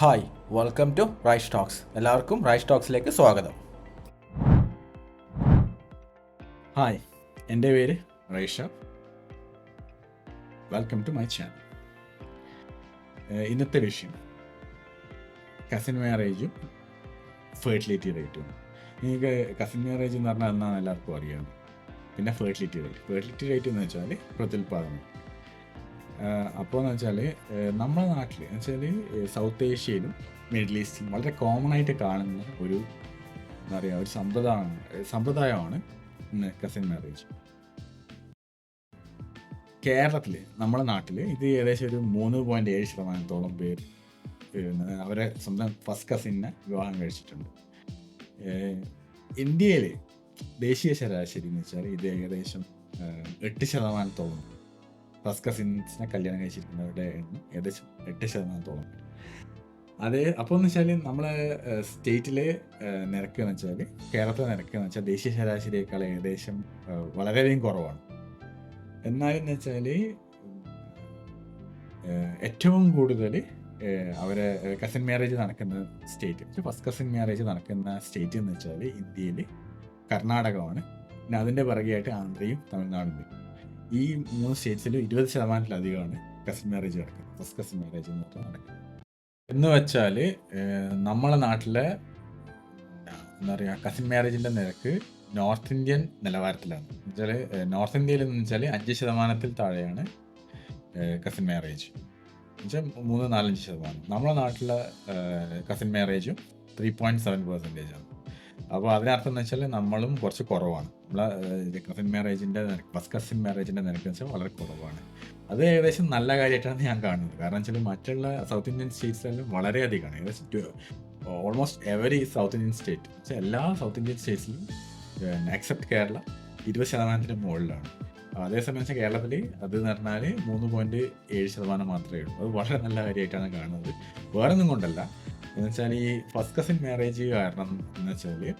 Hi welcome to rise talks എല്ലാവർക്കും rice ടോക്സിലേക്ക് സ്വാഗതം. ഹായ് എന്റെ പേര് Raisha. Welcome to my channel ഇന്നത്തെ വിഷയം. കസിൻ മാരേജും ഫെർട്ടിലിറ്റി റേറ്റും നിങ്ങൾക്ക് കസിൻ മാരേജ് എന്ന് പറഞ്ഞാൽ എന്നാണ് എല്ലാവർക്കും അറിയാം പിന്നെ ഫെർട്ടിലിറ്റി റേറ്റ് ഫെർട്ടിലിറ്റി റേറ്റ് എന്ന് വെച്ചാൽ പ്രത്യുൽപാദനം അപ്പോൾ എന്ന് വെച്ചാൽ നമ്മുടെ നാട്ടിൽ എന്ന് വെച്ചാൽ സൗത്ത് ഏഷ്യയിലും മിഡിൽ ഈസ്റ്റിലും വളരെ കോമൺ ആയിട്ട് കാണുന്ന ഒരു എന്താ പറയുക ഒരു സമ്പ്രദായമാണ് സമ്പ്രദായമാണ് കസിൻ മാരേജ് കേരളത്തിൽ നമ്മുടെ നാട്ടിൽ ഇത് ഏകദേശം ഒരു മൂന്ന് പോയിന്റ് ഏഴ് ശതമാനത്തോളം പിന്നെ അവരെ സ്വന്തം ഫസ്റ്റ് കസിനെ വിവാഹം കഴിച്ചിട്ടുണ്ട്. ഇന്ത്യയിൽ ദേശീയ ശരാശരി എന്ന് വെച്ചാൽ ഇത് ഏകദേശം എട്ട് ശതമാനത്തോളം ഫസ്റ്റ് കസിൻസിനെ കല്യാണം കഴിച്ചിരിക്കുന്നവരുടെ എണ്ണം ഏകദേശം എട്ട് ശതമാനത്തോളം അത് അപ്പോൾ എന്ന് വെച്ചാൽ നമ്മൾ സ്റ്റേറ്റിലെ നിരക്ക് എന്ന് വെച്ചാൽ കേരളത്തിലെ നിരക്ക് എന്ന് വെച്ചാൽ ദേശീയ ശരാശരിയേക്കാൾ ഏകദേശം വളരെയധികം കുറവാണ്. എന്നാലെന്ന് വെച്ചാൽ ഏറ്റവും കൂടുതൽ അവരെ കസിൻ മാരേജ് നടക്കുന്ന സ്റ്റേറ്റ് ഫസ്റ്റ് കസിൻ മാരേജ് നടക്കുന്ന സ്റ്റേറ്റ് എന്ന് വെച്ചാൽ ഇന്ത്യയിൽ കർണാടകമാണ്. പിന്നെ അതിന്റെ പിറകെയായിട്ട് ആന്ധ്രയും തമിഴ്നാടും ഈ മൂന്ന് സ്റ്റേറ്റ്സിലും ഇരുപത് ശതമാനത്തിലധികമാണ് കസിൻ മാരേജ് നടക്കുന്നത്. ഫസ്റ്റ് കസിൻ മാരേജ് എന്ന് പറഞ്ഞാൽ നടക്കുന്നത്. എന്ന് വെച്ചാൽ നമ്മളെ നാട്ടിലെ എന്താ പറയുക കസിൻ മാരേജിന്റെ നിരക്ക് നോർത്ത് ഇന്ത്യൻ നിലവാരത്തിലാണ്. എന്നുവെച്ചാൽ നോർത്ത് ഇന്ത്യയിൽ എന്ന് വെച്ചാൽ അഞ്ച് ശതമാനത്തിൽ താഴെയാണ് കസിൻ മാരേജ് എന്നുവെച്ചാൽ മൂന്ന് നാലഞ്ച് ശതമാനം. നമ്മളെ നാട്ടിലെ കസിൻ മാരേജും ത്രീ പോയിന്റ് സെവൻ പെർസെന്റേജ് ആണ്. അപ്പോൾ അതിനർത്ഥം എന്ന് വെച്ചാൽ നമ്മളും കുറച്ച് കുറവാണ്. നമ്മളെ കസിൻ മാരേജിന്റെ നിരക്ക് ഫസ്റ്റ് കസിൻ മാരേജിന്റെ നിരക്ക് വെച്ചാൽ വളരെ കുറവാണ്. അത് ഏകദേശം നല്ല കാര്യമായിട്ടാണ് ഞാൻ കാണുന്നത്. കാരണം വെച്ചാൽ മറ്റുള്ള സൗത്ത് ഇന്ത്യൻ സ്റ്റേറ്റ്സിലെല്ലാം വളരെയധികമാണ്. ഏകദേശം almost every south Indian state വെച്ചാൽ എല്ലാ സൗത്ത് ഇന്ത്യൻ സ്റ്റേറ്റ്സിലും എക്സെപ്റ്റ് കേരള ഇരുപത് ശതമാനത്തിന് മുകളിലാണ്. അതേസമയം വെച്ചാൽ കേരളത്തിൽ അത് എന്ന് പറഞ്ഞാൽ മൂന്ന് പോയിന്റ് ഏഴ് ശതമാനം മാത്രമേ ഉള്ളൂ. അത് വളരെ നല്ല കാര്യമായിട്ടാണ് കാണുന്നത്. വേറെ ഒന്നും കൊണ്ടല്ല. എന്ന് വെച്ചാൽ ഈ ഫസ്റ്റ് കസിൻ മാരേജ് കാരണം എന്ന് വെച്ചാൽ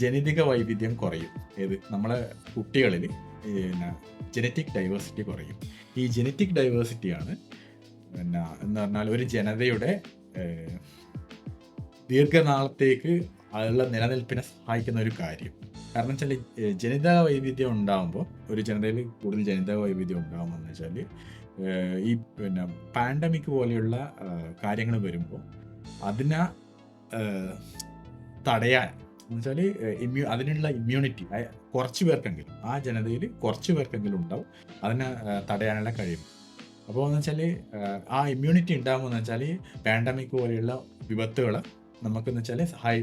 ജനിതക വൈവിധ്യം കുറയും. ഏത്? നമ്മളെ കുട്ടികളിൽ പിന്നെ ജനറ്റിക് ഡൈവേഴ്സിറ്റി കുറയും. ഈ ജനറ്റിക് ഡൈവേഴ്സിറ്റിയാണ് പിന്നെ എന്ന് പറഞ്ഞാൽ ഒരു ജനതയുടെ ദീർഘനാളത്തേക്ക് അതിലുള്ള നിലനിൽപ്പിനെ സഹായിക്കുന്ന ഒരു കാര്യം. കാരണം വെച്ചാൽ ജനിതക വൈവിധ്യം ഉണ്ടാകുമ്പോൾ ഒരു ജനതയിൽ കൂടുതൽ ജനിതക വൈവിധ്യം ഉണ്ടാകുമ്പോൾ എന്ന് വെച്ചാൽ ഈ പിന്നെ പാൻഡമിക് പോലെയുള്ള കാര്യങ്ങൾ വരുമ്പോൾ അതിനെ തടയാൻ. എന്നുവെച്ചാൽ ഇമ്മ്യൂ അതിനുള്ള ഇമ്മ്യൂണിറ്റി കുറച്ച് പേർക്കെങ്കിലും ആ ജനതയിൽ കുറച്ച് പേർക്കെങ്കിലും ഉണ്ടാവും. അതിനെ തടയാനുള്ള കഴിവ്. അപ്പോൾ എന്ന് വെച്ചാൽ ആ ഇമ്മ്യൂണിറ്റി ഉണ്ടാകുമെന്ന് വെച്ചാൽ പാൻഡമിക് പോലെയുള്ള വിപത്തുകൾ നമുക്കെന്ന് വെച്ചാൽ സഹായി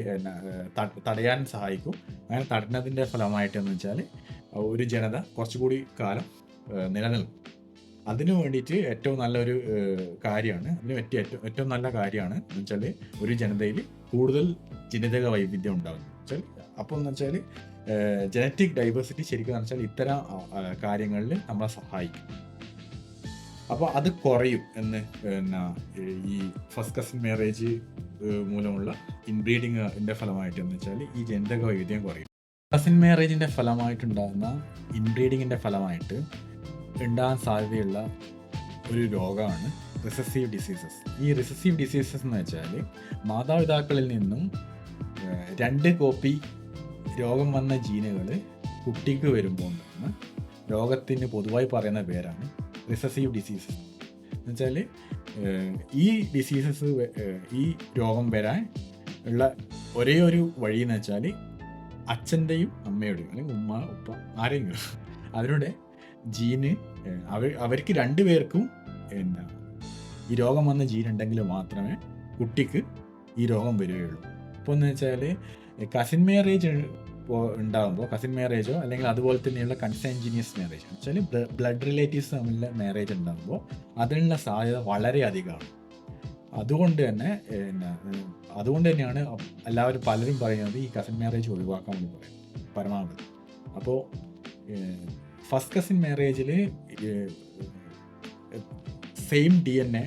തടയാൻ സഹായിക്കും. അങ്ങനെ തടഞ്ഞതിന്റെ ഫലമായിട്ടെന്ന് വെച്ചാൽ ഒരു ജനത കുറച്ചുകൂടി കാലം നിലനിൽക്കും. അതിനു വേണ്ടിയിട്ട് ഏറ്റവും നല്ലൊരു കാര്യമാണ്. അതിന് പറ്റിയ ഏറ്റവും ഏറ്റവും നല്ല കാര്യമാണ് എന്ന് വെച്ചാൽ ഒരു ജനതയിൽ കൂടുതൽ ജനിതക വൈവിധ്യം ഉണ്ടാകുന്നു വെച്ചാൽ അപ്പോൾ എന്ന് വെച്ചാൽ ജനറ്റിക് ഡൈവേഴ്സിറ്റി ശരിക്കും എന്ന് വെച്ചാൽ ഇത്തരം കാര്യങ്ങളിൽ നമ്മളെ സഹായിക്കും. അപ്പോൾ അത് കുറയും എന്ന് പിന്നെ ഈ ഫസ്റ്റ് കസിൻ മാരേജ് മൂലമുള്ള ഇൻബ്രീഡിങ്ങിന്റെ ഫലമായിട്ട് എന്ന് വെച്ചാൽ ഈ ജനിതക വൈവിധ്യം കുറയും. കസിൻ മാരേജിന്റെ ഫലമായിട്ടുണ്ടാകുന്ന ഇൻബ്രീഡിങ്ങിന്റെ ഫലമായിട്ട് ഉണ്ടാകാൻ സാധ്യതയുള്ള ഒരു രോഗമാണ് റിസസീവ് ഡിസീസസ് ഈ റിസസീവ് ഡിസീസസ് എന്ന് വെച്ചാൽ മാതാപിതാക്കളിൽ നിന്നും രണ്ട് കോപ്പി രോഗം വന്ന ജീനുകൾ കുട്ടിക്ക് വരുമ്പോൾ ഉണ്ടാകുന്ന രോഗത്തിന് പൊതുവായി പറയുന്ന പേരാണ് റിസസീവ് ഡിസീസസ് എന്നുവെച്ചാൽ ഈ ഡിസീസസ് ഈ രോഗം വരാൻ ഉള്ള ഒരേ ഒരു വഴി എന്ന് വെച്ചാൽ അച്ഛന്റെയും അമ്മയുടെയും അല്ലെങ്കിൽ ഉമ്മ ഉപ്പ ആരെങ്കിലും അവരുടെ ജീന് അവർ അവർക്ക് രണ്ടുപേർക്കും എന്നാ ഈ രോഗം വന്ന ജീൻ ഉണ്ടെങ്കിൽ മാത്രമേ കുട്ടിക്ക് ഈ രോഗം വരികയുള്ളൂ. ഇപ്പോൾ എന്ന് വെച്ചാൽ കസിൻ മാരേജ് ഉണ്ടാകുമ്പോൾ കസിൻ മാരേജോ അല്ലെങ്കിൽ അതുപോലെ തന്നെയുള്ള കൺസാൻജിനിയസ് മാരേജ് വെച്ചാൽ ബ്ലഡ് റിലേറ്റീവ്സ് തമ്മിലുള്ള മാരേജ് ഉണ്ടാകുമ്പോൾ അതിനുള്ള സാധ്യത വളരെ അധികമാണ്. അതുകൊണ്ട് തന്നെ എന്നാ അതുകൊണ്ട് തന്നെയാണ് എല്ലാവരും പലരും പറയുന്നത് ഈ കസിൻ മാരേജ് ഒഴിവാക്കാൻ എന്ന് പരമാവധി. അപ്പോൾ ഫസ്റ്റ് കസിൻ മാരേജിൽ സെയിം ഡി എൻ എ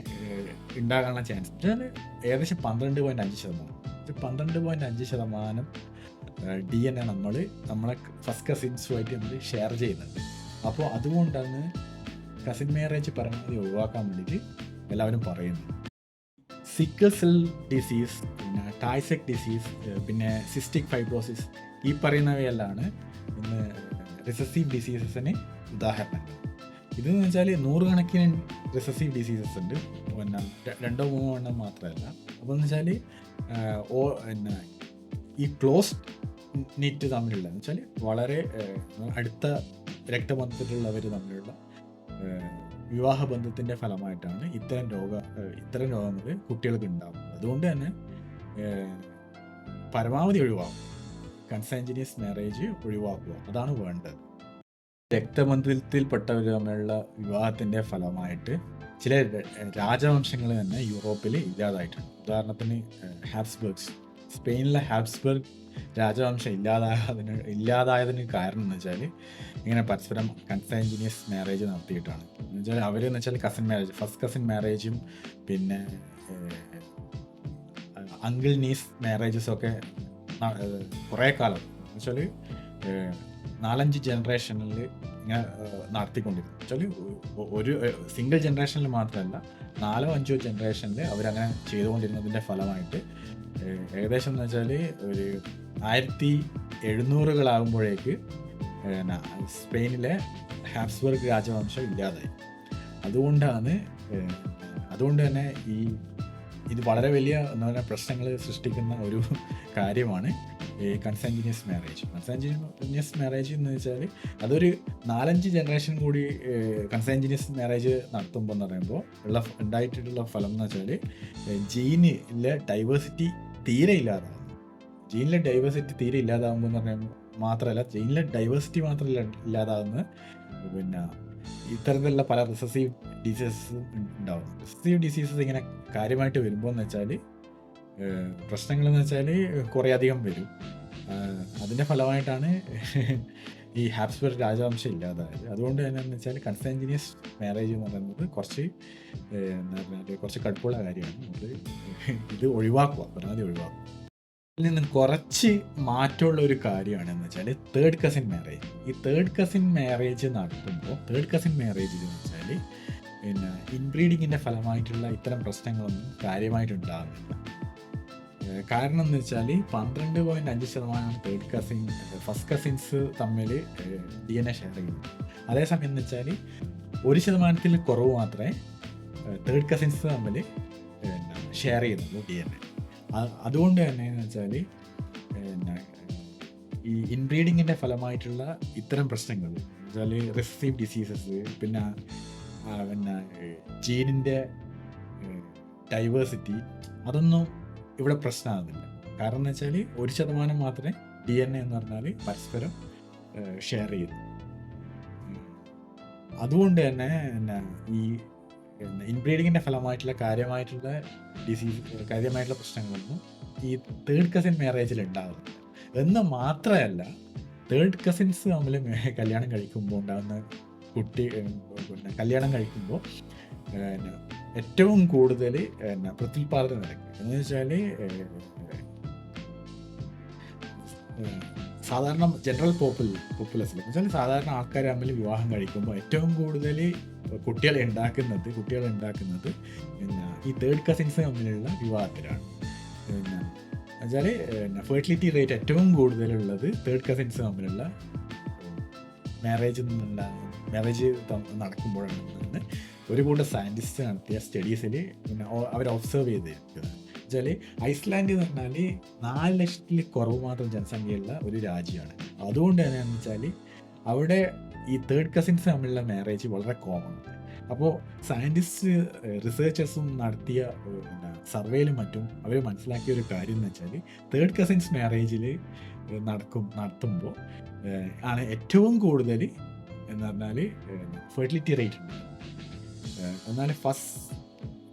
ഉണ്ടാകാനുള്ള ചാൻസ് ഏകദേശം പന്ത്രണ്ട് പോയിന്റ് അഞ്ച് ശതമാനം. പന്ത്രണ്ട് പോയിന്റ് അഞ്ച് ശതമാനം ഡി എൻ എ നമ്മൾ നമ്മളെ ഫസ്റ്റ് കസിൻസുമായിട്ട് നമ്മൾ ഷെയർ ചെയ്യുന്നത് അപ്പോൾ അതുകൊണ്ടാണ് കസിൻ മാരേജ് പറയുന്നത് ഒഴിവാക്കാൻ വേണ്ടിയിട്ട് എല്ലാവരും പറയുന്നത്. സിക്കൽ സെൽ ഡിസീസ് പിന്നെ ടായ്സെക് ഡിസീസ് പിന്നെ സിസ്റ്റിക് ഫൈബ്രോസിസ് ഈ പറയുന്നവയെല്ലാം ഇന്ന് റിസസീവ് ഡിസീസസിന് ഉദാഹരണം. ഇതെന്ന് വെച്ചാൽ നൂറുകണക്കിന് റിസസീവ് ഡിസീസസ് ഉണ്ട്. പിന്നെ രണ്ടോ മൂന്നോ എണ്ണം മാത്രമല്ല. അപ്പോൾ എന്ന് വെച്ചാൽ ഓ പിന്നെ ഈ ക്ലോസ് നീറ്റ് തമ്മിലുള്ള എന്ന് വെച്ചാൽ വളരെ അടുത്ത രക്തബന്ധത്തിലുള്ളവർ തമ്മിലുള്ള വിവാഹ ബന്ധത്തിന്റെ ഫലമായിട്ടാണ് ഇത്തരം രോഗ ഇത്തരം രോഗങ്ങൾ കുട്ടികൾക്ക് ഉണ്ടാകുന്നത് അതുകൊണ്ട് തന്നെ പരമാവധി ഒഴിവാക്കും കൺസാൻജിനിയസ് മാരേജ് ഒഴിവാക്കുക. അതാണ് വേണ്ടത്. രക്തബന്ധത്തിൽപ്പെട്ടവർ തമ്മിലുള്ള വിവാഹത്തിന്റെ ഫലമായിട്ട് ചില രാജവംശങ്ങൾ തന്നെ യൂറോപ്പിൽ ഇല്ലാതായിട്ടുണ്ട്. ഉദാഹരണത്തിന് ഹാബ്സ്ബർഗ്സ്. സ്പെയിനിലെ ഹാബ്സ്ബർഗ് രാജവംശം ഇല്ലാതായതിന് ഇല്ലാതായതിന് കാരണം എന്ന് വെച്ചാൽ ഇങ്ങനെ പരസ്പരം കൺസാൻജിനിയസ് മാരേജ് നടത്തിയിട്ടാണ്. എന്ന് വെച്ചാൽ അവരെന്ന് വെച്ചാൽ കസിൻ മാരേജ് ഫസ്റ്റ് കസിൻ മാരേജും പിന്നെ അങ്കിൾ നീസ് മാരേജസ് ഒക്കെ കുറേ കാലം. എന്ന് വെച്ചാൽ നാലഞ്ച് ജനറേഷനിൽ ഇങ്ങനെ നടത്തിക്കൊണ്ടിരുന്നു. വെച്ചാൽ ഒരു സിംഗിൾ ജനറേഷനിൽ മാത്രമല്ല നാലോ അഞ്ചോ ജനറേഷനിൽ അവരങ്ങനെ ചെയ്തുകൊണ്ടിരുന്നതിന്റെ ഫലമായിട്ട് ഏകദേശം എന്ന് വെച്ചാൽ ഒരു ആയിരത്തി എഴുന്നൂറുകളാകുമ്പോഴേക്ക് സ്പെയിനിലെ ഹാബ്സ്ബർഗ് രാജവംശം ഇല്ലാതായി. അതുകൊണ്ടാണ് അതുകൊണ്ട് തന്നെ ഈ ഇത് വളരെ വലിയ എന്താ പറയുക പ്രശ്നങ്ങൾ സൃഷ്ടിക്കുന്ന ഒരു കാര്യമാണ് ഈ കൺസാൻജിനിയസ് മാരേജ്. കൺസാൻജിനിയസ് മാരേജ് എന്ന് വെച്ചാൽ അതൊരു നാലഞ്ച് ജനറേഷൻ കൂടി കൺസാൻജിനിയസ് മാരേജ് നടത്തുമ്പോൾ എന്ന് പറയുമ്പോൾ ഉള്ള ഉണ്ടായിട്ടുള്ള ഫലം എന്ന് വെച്ചാൽ ജീനിലെ ഡൈവേഴ്സിറ്റി തീരെ ഇല്ലാതാകും ജീനിലെ ഡൈവേഴ്സിറ്റി തീരെ ഇല്ലാതാകുമ്പോൾ എന്ന് പറയുമ്പോൾ മാത്രമല്ല ജീനിലെ ഡൈവേഴ്സിറ്റി മാത്രമല്ല ഇല്ലാതാകുന്നത് പിന്നെ ഇത്തരത്തിലുള്ള പല റിസസീവ് ഡിസീസസ് ഉണ്ടാവും. റിസസീവ് ഡിസീസസ് ഇങ്ങനെ കാര്യമായിട്ട് വരുമ്പോൾ എന്ന് വെച്ചാൽ പ്രശ്നങ്ങൾ എന്ന് വെച്ചാൽ കുറേ അധികം വരും അതിന്റെ ഫലമായിട്ടാണ് ഈ ഹാപ്സ്ബർഗ് രാജവംശം ഇല്ലാതായത്. അതുകൊണ്ട് തന്നെ എന്ന് വെച്ചാൽ കൺസെൻജിനിയസ് മാരേജ് എന്ന് പറയുന്നത് കുറച്ച് എന്താ പറയുക കുറച്ച് കടുപ്പുള്ള കാര്യമാണ്. അത് ഇത് ഒഴിവാക്കുക പരമാവധി ഒഴിവാക്കുക. നിന്ന് കുറച്ച് മാറ്റമുള്ള ഒരു കാര്യമാണ് എന്ന് വെച്ചാൽ തേർഡ് കസിൻ മാരേജ് ഈ തേർഡ് കസിൻ മാരേജ് നടത്തുമ്പോൾ തേർഡ് കസിൻ മാരേജ് എന്ന് വെച്ചാൽ പിന്നെ ഇൻബ്രീഡിങ്ങിന്റെ ഫലമായിട്ടുള്ള ഇത്തരം പ്രശ്നങ്ങളൊന്നും കാര്യമായിട്ടുണ്ടാകുന്നില്ല കാരണം എന്ന് വെച്ചാൽ പന്ത്രണ്ട് പോയിന്റ് അഞ്ച് ശതമാനം തേർഡ് കസിൻ ഫസ്റ്റ് കസിൻസ് തമ്മിൽ ഡി എൻ എ ഷെയർ ചെയ്യുന്നു. അതേസമയം എന്ന് വെച്ചാൽ ഒരു ശതമാനത്തിൽ കുറവ് മാത്രമേ തേർഡ് കസിൻസ് തമ്മിൽ ഷെയർ ചെയ്യുന്നുള്ളൂ ഡി എൻ എ അതുകൊണ്ട് തന്നെ എന്ന് വെച്ചാൽ ഈ ഇൻബ്രീഡിങ്ങിന്റെ ഫലമായിട്ടുള്ള ഇത്തരം പ്രശ്നങ്ങൾ വെച്ചാൽ റെസിസീവ് ഡിസീസസ് പിന്നെ പിന്നെ ജീനിന്റെ ഡൈവേഴ്സിറ്റി അതൊന്നും ഇവിടെ പ്രശ്നമാകുന്നില്ല. കാരണം എന്ന് വെച്ചാൽ ഒരു ശതമാനം മാത്രമേ ഡി എൻ എ എന്ന് പറഞ്ഞാൽ പരസ്പരം ഷെയർ ചെയ്യുന്നു. അതുകൊണ്ട് തന്നെ ഈ ഇൻബ്രീഡിങ്ങിന്റെ ഫലമായിട്ടുള്ള കാര്യമായിട്ടുള്ള ഡിസീസ് കാര്യമായിട്ടുള്ള പ്രശ്നങ്ങളൊന്നും ഈ തേർഡ് കസിൻ മാരേജിൽ ഉണ്ടാകുന്നില്ല എന്ന് മാത്രമല്ല തേർഡ് കസിൻസ് തമ്മിൽ കല്യാണം കഴിക്കുമ്പോൾ ഉണ്ടാകുന്ന കുട്ടി കല്യാണം കഴിക്കുമ്പോൾ ഏറ്റവും കൂടുതൽ പിന്നെ പ്രത്യുൽപാദന നിരക്ക് എന്ന് വെച്ചാൽ സാധാരണ ജനറൽ പോപ്പുലസിൽ എന്ന് വെച്ചാൽ സാധാരണ ആൾക്കാർ തമ്മിൽ വിവാഹം കഴിക്കുമ്പോൾ ഏറ്റവും കൂടുതൽ കുട്ടികളെ ഉണ്ടാക്കുന്നത് കുട്ടികളെ ഉണ്ടാക്കുന്നത് പിന്നെ ഈ തേർഡ് കസിൻസ് തമ്മിലുള്ള വിവാഹത്തിലാണ്. പിന്നെ വെച്ചാൽ ഫെർട്ടിലിറ്റി റേറ്റ് ഏറ്റവും കൂടുതലുള്ളത് തേർഡ് കസിൻസ് തമ്മിലുള്ള മാരേജ് മാരേജ് നടക്കുമ്പോഴാണ് ഒരു കൂട്ടം സയന്റിസ്റ്റ് നടത്തിയ സ്റ്റഡീസിൽ പിന്നെ അവർ ഒബ്സർവ് ചെയ്തിരിക്കുന്നത്. വെച്ചാൽ ഐസ്ലാൻഡ് എന്ന് പറഞ്ഞാൽ നാല് ലക്ഷത്തിൽ കുറവ് മാത്രം ജനസംഖ്യയുള്ള ഒരു രാജ്യമാണ്. അതുകൊണ്ട് തന്നെ എന്ന് വെച്ചാൽ അവിടെ ഈ തേർഡ് കസിൻസ് തമ്മിലുള്ള മാരേജ് വളരെ കോമൺ ആണ്. അപ്പോൾ സയന്റിസ്റ്റ് റിസർച്ചേഴ്സും നടത്തിയ എന്താ സർവേയിലും മറ്റും അവർ മനസ്സിലാക്കിയ ഒരു കാര്യം എന്ന് വെച്ചാൽ തേർഡ് കസിൻസ് മാരേജിൽ നടക്കും നടത്തുമ്പോൾ ആണ് ഏറ്റവും കൂടുതൽ എന്ന് പറഞ്ഞാൽ ഫെർട്ടിലിറ്റി റേറ്റ് ഉണ്ട്. എന്നാൽ ഫസ്റ്റ്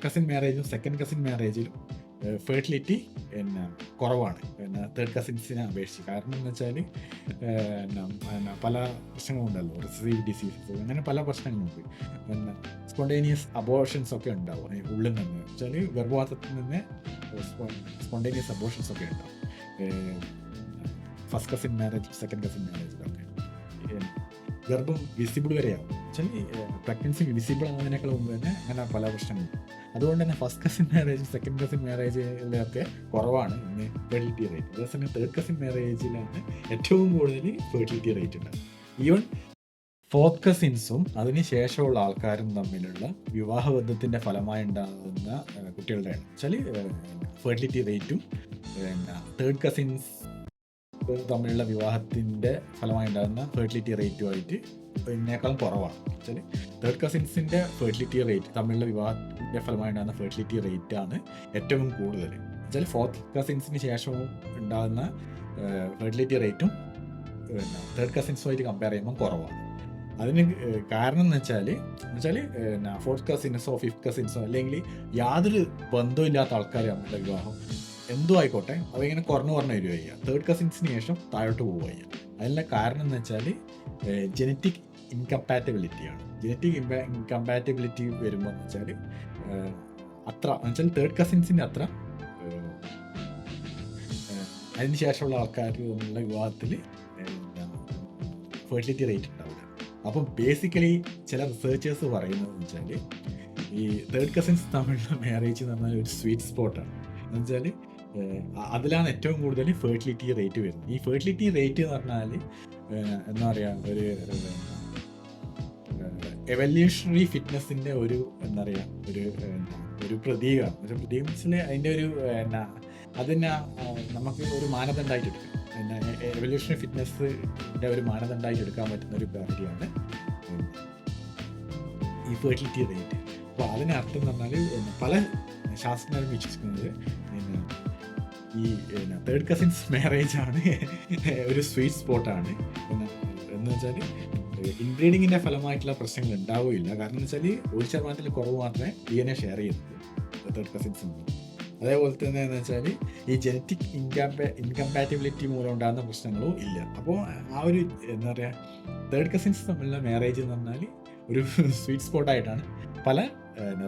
കസിൻ മാരേജും സെക്കൻഡ് കസിൻ മാരേജിലും ഫെർട്ടിലിറ്റി പിന്നെ കുറവാണ്. പിന്നെ തേർഡ് കസിൻസിനെ അപേക്ഷിച്ച്. കാരണം എന്ന് വെച്ചാൽ പിന്നെ പല പ്രശ്നങ്ങളുണ്ടല്ലോ. റിസീവ് ഡിസീസസ് അങ്ങനെ പല പ്രശ്നങ്ങളുണ്ട്. പിന്നെ സ്പോണ്ടേനിയസ് അബോർഷൻസ് ഒക്കെ ഉണ്ടാവും. ഉള്ളിൽ നിന്ന്. വെച്ചാൽ ഗർഭപാത്രത്തിൽ നിന്ന് സ്പോണ്ടേനിയസ് അബോർഷൻസ് ഒക്കെ ഉണ്ടാവും. First cousin marriage second cousin മാരേജിലൊക്കെ ഗർഭം വിസിബിൾ വരെയാവും. വെച്ചാൽ പ്രഗ്നൻസി വിസിബിൾ ആകുന്നതിനേക്കാൾ മുമ്പ് തന്നെ അങ്ങനെ പല പ്രശ്നങ്ങളും അതുകൊണ്ട് തന്നെ first cousin marriage second cousin മാരേജിലൊക്കെ കുറവാണ്. ഇന്ന് ഫെർട്ടിലിറ്റി റേറ്റ് അതേസമയം തേർഡ് കസിൻ മാരേജിലാണ് ഏറ്റവും കൂടുതൽ ഫെർട്ടിലിറ്റി റേറ്റ് ഉണ്ട് ഈവൻ ഫോർത്ത് കസിൻസും അതിന് ശേഷമുള്ള ആൾക്കാരും തമ്മിലുള്ള വിവാഹബന്ധത്തിന്റെ ഫലമായി ഉണ്ടാകുന്ന കുട്ടികളുടെ വെച്ചാൽ ഫെർട്ടിലിറ്റി റേറ്റും പിന്നെ തേർഡ് കസിൻസ് തമ്മിലുള്ള വിവാഹത്തിന്റെ ഫലമായി ഉണ്ടാകുന്ന ഫെർട്ടിലിറ്റി റേറ്റുമായിട്ട് ഇതിനേക്കാളും കുറവാണ്. വെച്ചാൽ തേർഡ് കസിൻസിന്റെ ഫെർട്ടിലിറ്റി റേറ്റ് തമ്മിലുള്ള വിവാഹത്തിന്റെ ഫലമായി ഉണ്ടാകുന്ന ഫെർട്ടിലിറ്റി റേറ്റ് ആണ് ഏറ്റവും കൂടുതൽ വെച്ചാൽ ഫോർത്ത് കസിൻസിന് ശേഷവും ഉണ്ടാകുന്ന ഫെർട്ടിലിറ്റി റേറ്റും തേർഡ് കസിൻസുമായിട്ട് കമ്പയർ ചെയ്യുമ്പോൾ കുറവാണ്. അതിന് കാരണം എന്ന് വെച്ചാൽ വെച്ചാൽ ഫോർത്ത് കസിൻസോ ഫിഫ്ത് കസിൻസോ അല്ലെങ്കിൽ യാതൊരു ബന്ധമില്ലാത്ത ആൾക്കാർ നമ്മുടെ വിവാഹം എന്തോ ആയിക്കോട്ടെ അതിങ്ങനെ കുറഞ്ഞു കുറഞ്ഞു വരിക തേർഡ് കസിൻസിന് ശേഷം താഴോട്ട് പോവുക അതിനുള്ള കാരണം എന്ന് വെച്ചാൽ ജനറ്റിക് ഇൻകമ്പാറ്റബിലിറ്റിയാണ് ജനറ്റിക് ഇൻകമ്പാറ്റബിലിറ്റി വരുമ്പോൾ എന്ന് വെച്ചാൽ അത്ര എന്ന് വെച്ചാൽ തേർഡ് കസിൻസിന്റെ അത്ര അതിന് ശേഷമുള്ള ആൾക്കാർ തമ്മിലുള്ള വിവാഹത്തിൽ ഫെർട്ടിലിറ്റി റേറ്റ് ഉണ്ടാവില്ല. അപ്പം ബേസിക്കലി ചില റിസർച്ചേഴ്സ് പറയുന്നത് വെച്ചാൽ ഈ തേർഡ് കസിൻസ് തമ്മിലുള്ള മാരേജ് എന്ന് പറഞ്ഞാൽ ഒരു സ്വീറ്റ് സ്പോട്ടാണ് എന്ന് വെച്ചാൽ അതിലാണ് ഏറ്റവും കൂടുതൽ ഫെർട്ടിലിറ്റി റേറ്റ് വരുന്നത്. ഈ ഫെർട്ടിലിറ്റി റേറ്റ് എന്ന് പറഞ്ഞാൽ എന്താ പറയുക ഒരു എവല്യൂഷണറി ഫിറ്റ്നസിന്റെ ഒരു എന്താ പറയുക ഒരു ഒരു പ്രതീകമാണ്. ഒരു പ്രതീകം വെച്ചാൽ അതിന്റെ ഒരു എന്നാ അതിനെ നമുക്ക് ഒരു മാനദണ്ഡമായിട്ട് എടുക്കാം പിന്നെ എവല്യൂഷണറി ഫിറ്റ്നസിന്റെ ഒരു മാനദണ്ഡമായിട്ട് എടുക്കാൻ പറ്റുന്ന ഒരു കാര്യമാണ് ഈ ഫെർട്ടിലിറ്റി റേറ്റ് അപ്പോൾ അതിനർത്ഥം എന്ന് പറഞ്ഞാൽ പല ശാസ്ത്രജ്ഞരും വിശ്വസിക്കുന്നത് ഈ തേർഡ് കസിൻസ് മാരേജ് ആണ് ഒരു സ്വീറ്റ് സ്പോട്ടാണ് എന്ന് വെച്ചാൽ ഇൻബ്രീഡിങ്ങിന്റെ ഫലമായിട്ടുള്ള പ്രശ്നങ്ങൾ ഉണ്ടാവുകയില്ല. കാരണം എന്ന് വെച്ചാൽ ഒരു ശതമാനത്തിൽ കുറവ് മാത്രമേ ഡി എൻ എ ഷെയർ ചെയ്യുന്നുള്ളൂ തേർഡ് കസിൻസ് അതേപോലെ തന്നെ എന്ന് വെച്ചാൽ ഈ ജനറ്റിക് ഇൻകംപാ ഇൻകമ്പാറ്റബിലിറ്റി മൂലം ഉണ്ടാകുന്ന പ്രശ്നങ്ങളും ഇല്ല. അപ്പോൾ ആ ഒരു എന്താ പറയുക തേർഡ് കസിൻസ് തമ്മിലുള്ള മാരേജ് എന്ന് പറഞ്ഞാൽ ഒരു സ്വീറ്റ് സ്പോട്ടായിട്ടാണ് പല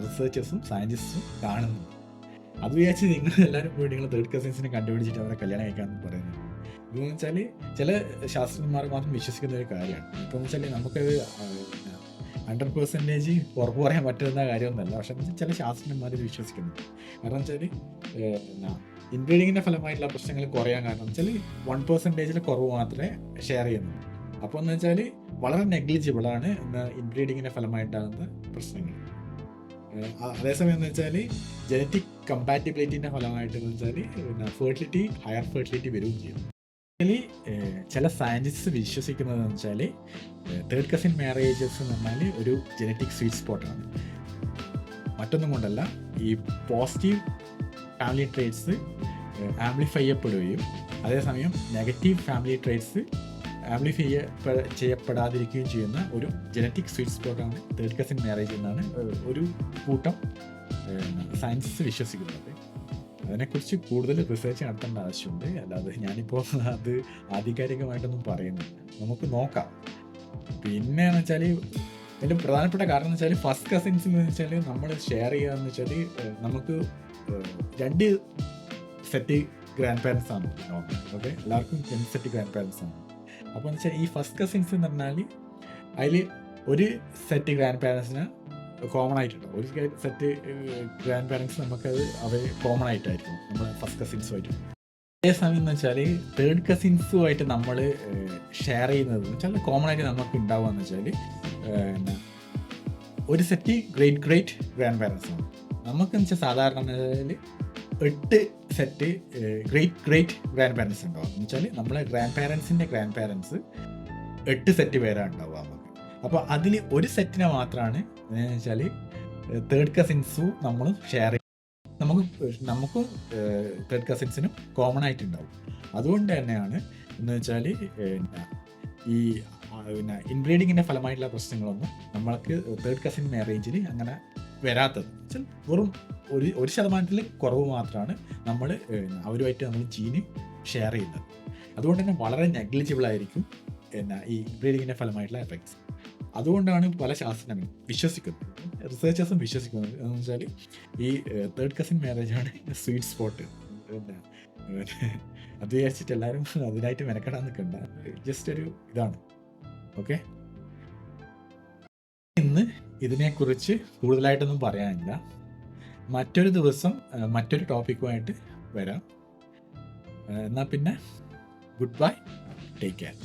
റിസർച്ചേഴ്സും സയന്റിസ്റ്റും കാണുന്നത്. അത് വിചാരിച്ച് നിങ്ങൾ എല്ലാവരും പോയി നിങ്ങൾ തേർഡ് കസിൻസിനെ കണ്ടുപിടിച്ചിട്ട് അവരെ കല്യാണം കഴിക്കാമെന്ന് പറയുന്നത്. ഇതെന്ന് വെച്ചാൽ ചില ശാസ്ത്രജ്ഞന്മാർ മാത്രം വിശ്വസിക്കുന്ന ഒരു കാര്യമാണ്. എന്ന് വെച്ചാൽ നമുക്ക് ഹൺഡ്രഡ് പെർസെന്റേജ് ഉറപ്പ് പറയാൻ പറ്റുന്ന കാര്യമൊന്നുമല്ല. പക്ഷെ ചില ശാസ്ത്രജ്ഞന്മാർ ഇത് വിശ്വസിക്കുന്നു കാരണം വെച്ചാൽ ഇൻബ്രീഡിങ്ങിന്റെ ഫലമായിട്ടുള്ള പ്രശ്നങ്ങൾ കുറയാൻ കാരണം വെച്ചാൽ വൺ പെർസെന്റേജിൽ കുറവ് മാത്രമേ ഷെയർ ചെയ്യുന്നുള്ളൂ. അപ്പോൾ എന്ന് വെച്ചാൽ വളരെ നെഗ്ലിജിബിൾ ആണ് ഇൻബ്രീഡിങ്ങിന്റെ ഫലമായിട്ടുണ്ടാകുന്ന പ്രശ്നങ്ങൾ. അതേസമയം എന്ന് വെച്ചാൽ ജനറ്റിക് കമ്പാറ്റബിലിറ്റിന്റെ ഫലമായിട്ട് എന്ന് വെച്ചാൽ ഫെർട്ടിലിറ്റി ഹയർ ഫെർട്ടിലിറ്റി വരികയും ചെയ്യും. ചില സയന്റിസ്റ്റ് വിശ്വസിക്കുന്നത് എന്ന് വെച്ചാൽ തേർഡ് കസിൻ മാരേജസ് എന്ന് പറഞ്ഞാൽ ഒരു ജനറ്റിക് സ്വീറ്റ് സ്പോട്ടാണ് മറ്റൊന്നും കൊണ്ടല്ല ഈ പോസിറ്റീവ് ഫാമിലി ട്രേറ്റ്സ് ആംപ്ലിഫൈ ചെയ്യപ്പെടുകയും അതേസമയം നെഗറ്റീവ് ഫാമിലി ട്രേറ്റ്സ് ആംപ്ലിഫൈ ചെയ്യപ്പെ- ചെയ്യപ്പെടാതിരിക്കുകയും ചെയ്യുന്ന ഒരു ജനറ്റിക് സ്വീറ്റ് സ്പോട്ടാണ് തേർഡ് കസിൻ മാരേജ് എന്നാണ് ഒരു കൂട്ടം സയൻസിസ്റ്റ് വിശ്വസിക്കുന്നുണ്ട്. അതിനെക്കുറിച്ച് കൂടുതൽ റിസർച്ച് നടത്തേണ്ട ആവശ്യമുണ്ട്. അല്ലാതെ ഞാനിപ്പോൾ അത് ആധികാരികമായിട്ടൊന്നും പറയുന്നില്ല. നമുക്ക് നോക്കാം. പിന്നെ എന്ന് വെച്ചാൽ ഇതിന്റെ പ്രധാനപ്പെട്ട കാരണം എന്ന് വെച്ചാൽ ഫസ്റ്റ് കസിൻസ് എന്ന് വെച്ചാൽ നമ്മൾ ഷെയർ ചെയ്യുക എന്ന് വെച്ചാൽ നമുക്ക് രണ്ട് സെറ്റ് ഗ്രാൻഡ് പാരൻസ് ആണ് ഓക്കെ? എല്ലാവർക്കും രണ്ട് സെറ്റ് ഗ്രാൻഡ് പാരൻസ് ആണ്. അപ്പോൾ എന്ന് വെച്ചാൽ ഈ ഫസ്റ്റ് കസിൻസ് എന്ന് പറഞ്ഞാൽ അതിൽ ഒരു സെറ്റ് ഗ്രാൻഡ് പാരൻസിന് കോമൺ ആയിട്ടുണ്ട്. ഒരു സെറ്റ് ഗ്രാൻഡ് പാരൻസ് നമുക്കത് അവർ കോമൺ ആയിട്ടായിരിക്കും. നമ്മൾ ഫസ്റ്റ് കസിൻസുമായിട്ട് അതേസമയം എന്ന് വെച്ചാൽ തേർഡ് കസിൻസുമായിട്ട് നമ്മൾ ഷെയർ ചെയ്യുന്നത് വെച്ചാൽ കോമൺ ആയിട്ട് നമുക്ക് ഉണ്ടാവുക എന്ന് വെച്ചാൽ ഒരു set great great grandparents ആണ് നമുക്കെന്ന് വെച്ചാൽ സാധാരണ എട്ട് set great great grandparents ഉണ്ടാവും. എന്ന് വെച്ചാൽ നമ്മളെ ഗ്രാൻഡ് പാരൻസിന്റെ ഗ്രാൻഡ് പാരൻസ് എട്ട് സെറ്റ് പേരാണ് ഉണ്ടാവുക നമുക്ക്. അപ്പോൾ അതിൽ ഒരു സെറ്റിനെ മാത്രമാണ് വെച്ചാൽ തേർഡ് കസിൻസും നമ്മൾ ഷെയർ നമുക്ക് നമുക്കും തേർഡ് കസിൻസിനും കോമൺ ആയിട്ടുണ്ടാവും. അതുകൊണ്ട് തന്നെയാണ് എന്ന് വെച്ചാൽ ഈ പിന്നെ ഇൻബ്രീഡിങ്ങിന്റെ ഫലമായിട്ടുള്ള പ്രശ്നങ്ങളൊന്നും നമ്മൾക്ക് തേർഡ് കസിൻ മാരേജിൽ അങ്ങനെ വരാത്തത്. വെച്ചാൽ വെറും ഒരു ഒരു ശതമാനത്തിൽ കുറവ് മാത്രമാണ് നമ്മൾ അവരുമായിട്ട് നമ്മൾ ജീന് ഷെയർ ചെയ്യുന്നത്. അതുകൊണ്ട് തന്നെ വളരെ നെഗ്ലിജിബിൾ ആയിരിക്കും എന്നാ ഈ ഇൻബ്രീഡിങ്ങിന്റെ ഫലമായിട്ടുള്ള എഫക്ട്സ് അതുകൊണ്ടാണ് പല ശാസ്ത്രജ്ഞരും വിശ്വസിക്കുന്നത്. റിസർച്ചേഴ്സും വിശ്വസിക്കുന്നത്. എന്ന് വെച്ചാൽ ഈ തേർഡ് കസിൻ മാരേജാണ് സ്വീറ്റ് സ്പോട്ട് അത് വിചാരിച്ചിട്ട് എല്ലാവരും അതിനായിട്ട് മെനക്കെടാൻ നിൽക്കണ്ട ജസ്റ്റ് ഒരു ഇതാണ്. ഓക്കെ ഇന്ന് ഇതിനെക്കുറിച്ച് കൂടുതലായിട്ടൊന്നും പറയാനില്ല. മറ്റൊരു ദിവസം മറ്റൊരു ടോപ്പിക്കുമായിട്ട് വരാം. എന്നാൽ പിന്നെ ഗുഡ് ബൈ ടേക്ക് കെയർ